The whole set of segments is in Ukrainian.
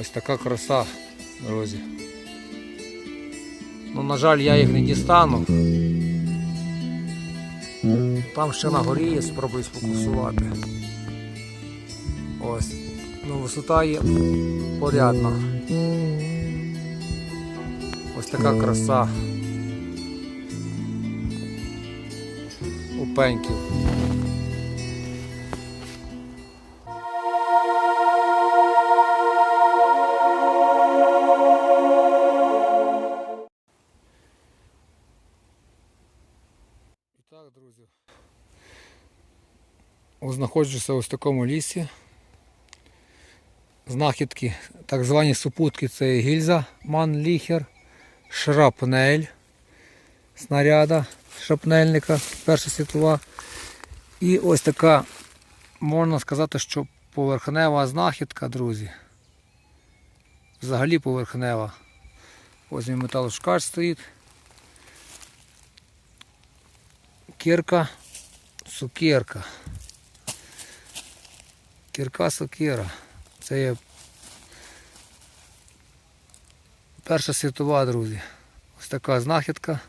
Ось така краса, друзі. Ну, на жаль, я їх не дістану. Там ще на горі є, спробую сфокусувати. Ось. Ну, висота є порядна. Ось така краса. У знаходжуся ось в такому лісі. Знахідки, так звані супутки, це гільза Манліхер, шрапнель снаряда шрапнельника, Перша світова. І ось така, можна сказати, що поверхнева знахідка, друзі. Взагалі поверхнева. Ось мій металошукач стоїть. Кірка, сукірка. Кірка сокира. Це є Перша світова, друзі. Ось така знахідка.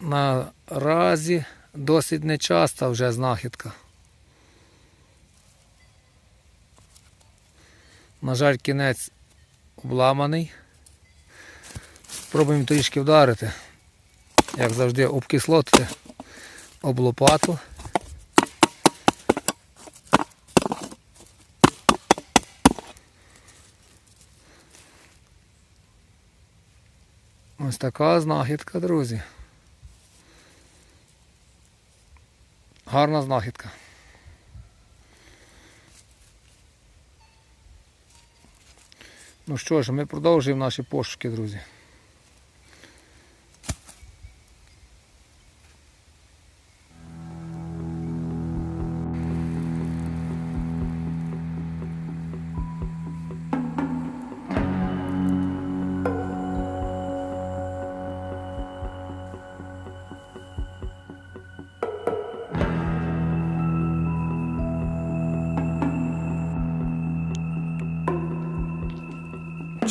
Наразі досить нечаста вже знахідка. На жаль, кінець обламаний. Спробуємо трішки вдарити. Як завжди, обкислотити об лопату. Ось така знахідка, друзі. Гарна знахідка. Ну що ж, ми продовжуємо наші пошуки, друзі.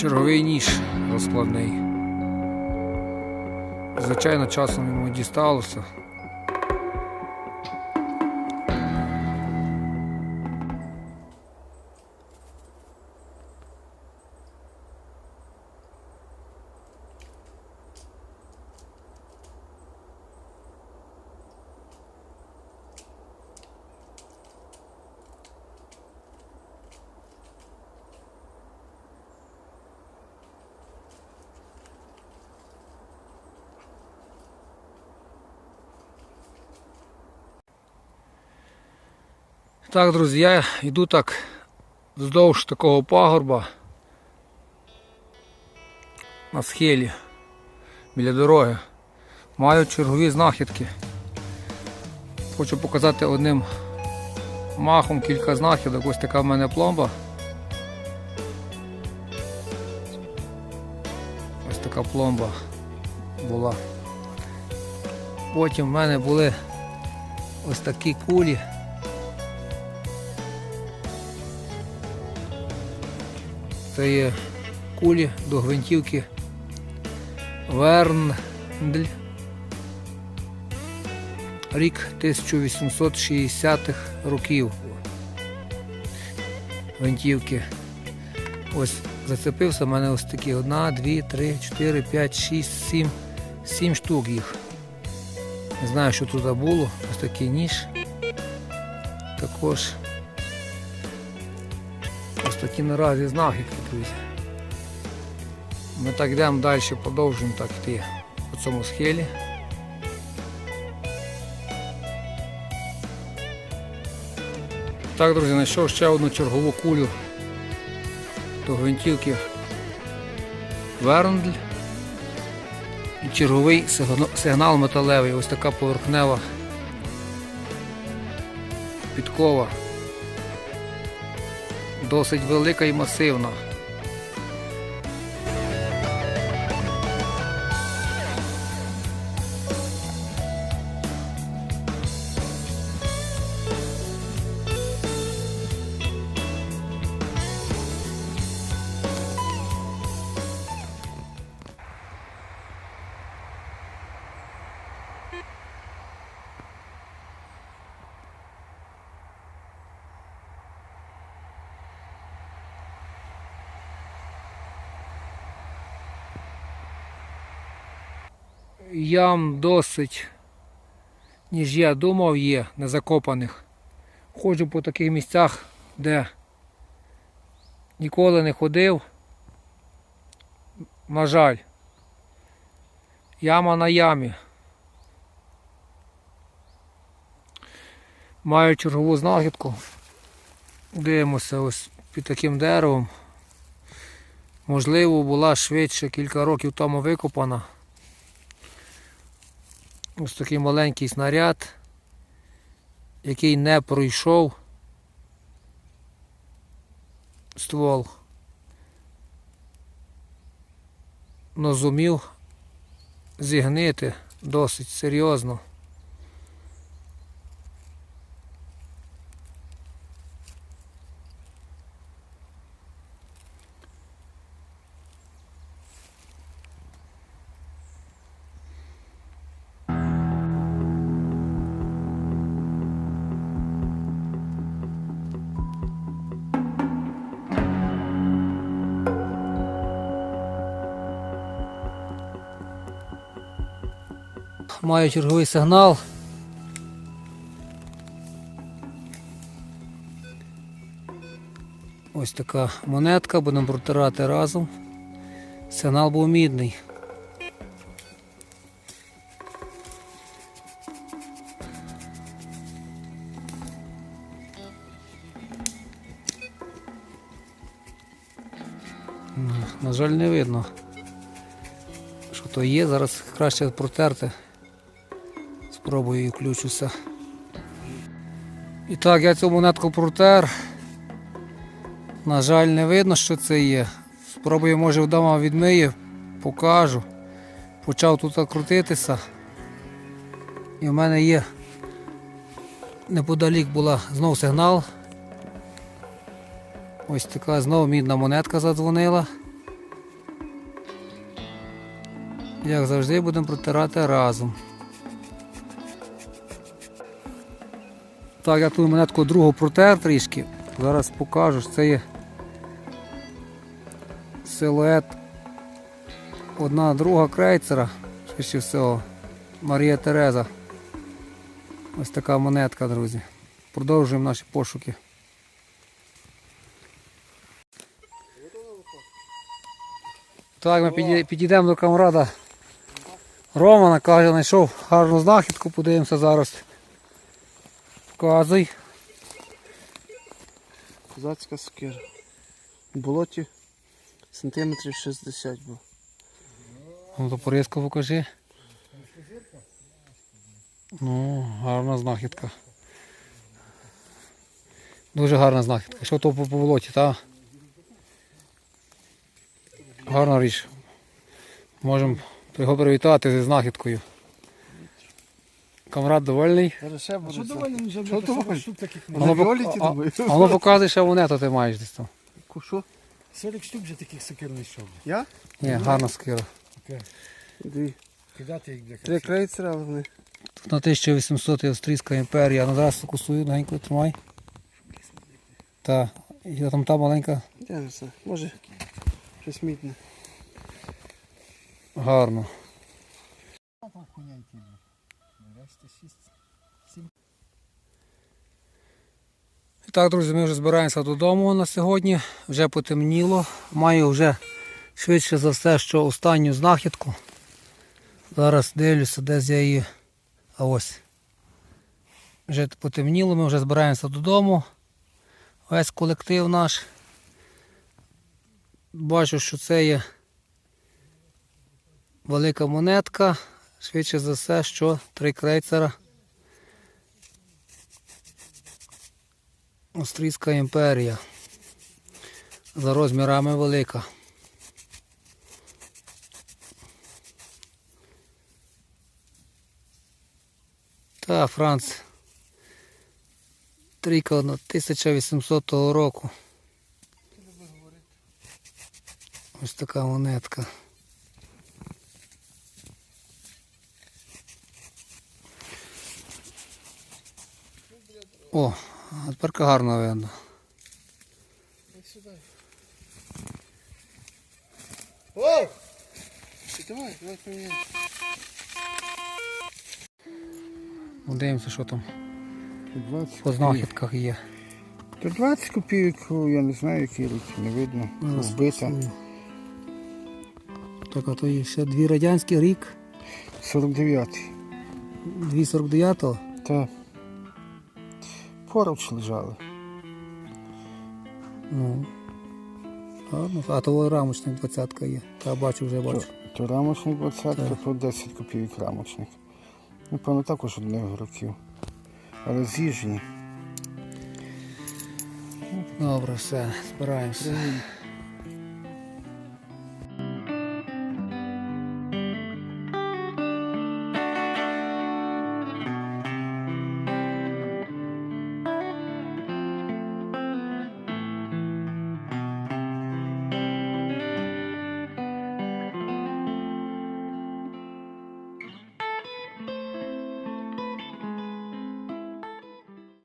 Черговий ніж розкладний. Звичайно, часом йому дісталося. Так, друзі, я йду так вздовж такого пагорба на схилі біля дороги. Маю чергові знахідки. Хочу показати одним махом кілька знахідок. Ось така в мене пломба. Ось така пломба була. Потім в мене були ось такі кулі. Це є кулі до гвинтівки Верндль. Рік 1860-х років. Гвинтівки. Ось зацепився, в мене ось такі одна, дві, три, чотири, п'ять, шість, сім. Сім штук їх. Не знаю, що тут було. Ось такий ніж. Також Ось такі наразі знахідки. Ми так йдемо далі, продовжуємо так йти по цьому схилі. Так, друзі, знайшов ще одну чергову кулю до гвинтівки Верндль. І черговий сигнал металевий, ось така поверхнева підкова досить велика і масивна. Ям досить, ніж я думав, є незакопаних. Ходжу по таких місцях, де ніколи не ходив. На жаль, яма на ямі. Маю чергову знахідку. Дивимося ось під таким деревом. Можливо, була швидше кілька років тому викопана. Ось такий маленький снаряд, який не пройшов ствол. Но зумів зігнити досить серйозно. Маю черговий сигнал. Ось така монетка, будемо протирати разом. Сигнал був мідний. На жаль, не видно, що то є. Зараз краще протерти. Спробую і включуся. І так, я цю монетку протер. На жаль, не видно, що це є. Спробую, може, вдома відмию, покажу. Почав тут крутитися. І в мене є неподалік була знов сигнал. Ось така знов мідна монетка задзвонила. Як завжди будемо протирати разом. Так, я тут монетку другу протер трішки. Зараз покажу, це є силует одна друга крейцера, швидше всього, Марія Тереза. Ось така монетка, друзі. Продовжуємо наші пошуки. Так, ми підійдемо до камрада Романа, каже, знайшов гарну знахідку, подивимося зараз. Показуй. Козацька сокира. В болоті сантиметрів 60 був. Ну то порізку покажи. Ну, гарна знахідка. Дуже гарна знахідка. Що то по болоті, та? Гарна річ. Можемо його привітати зі знахідкою. Камрад довольний. Що це. Що буде штук таких А Ну. А ну що монету ти маєш десь там. Що? 40 штук вже таких сокир знайшов. Я? Ні, гарна скира. Дві. Кидати їх для Три крейцера, вони. Тут на 1800 Австрійська імперія. Ну зараз фокусую, легенько тримай. Так, і там та маленька. Я не знаю. Може щось мідне. Гарно. І Так, друзі, ми вже збираємося додому на сьогодні. Вже потемніло. Маю вже швидше за все, що останню знахідку. Зараз дивлюся, десь я її. А ось. Вже потемніло, ми вже збираємося додому. Весь колектив наш. Бачу, що це є велика монетка. Швидше за все, що три крейцера. Австрійська імперія. За розмірами велика. Та Франц. Трійка 1800 року. Ось така монетка. О, а тепер гарно видно. О! Давай, давай поміняй. Дивимося, що там 20 по знахідках є. То 20 копійок, я не знаю, який рік, не видно. Вбита. Так, а то є ще дві радянський рік, 49-й. дві 49-го. Поруч лежали. Ну. А то рамочник 20 є. Та бачу, вже бачу. то рамочник 20, Так. то 10 копійок рамочник. Напевно, також одних років. Але з'їжджені. Добре, все, збираємося.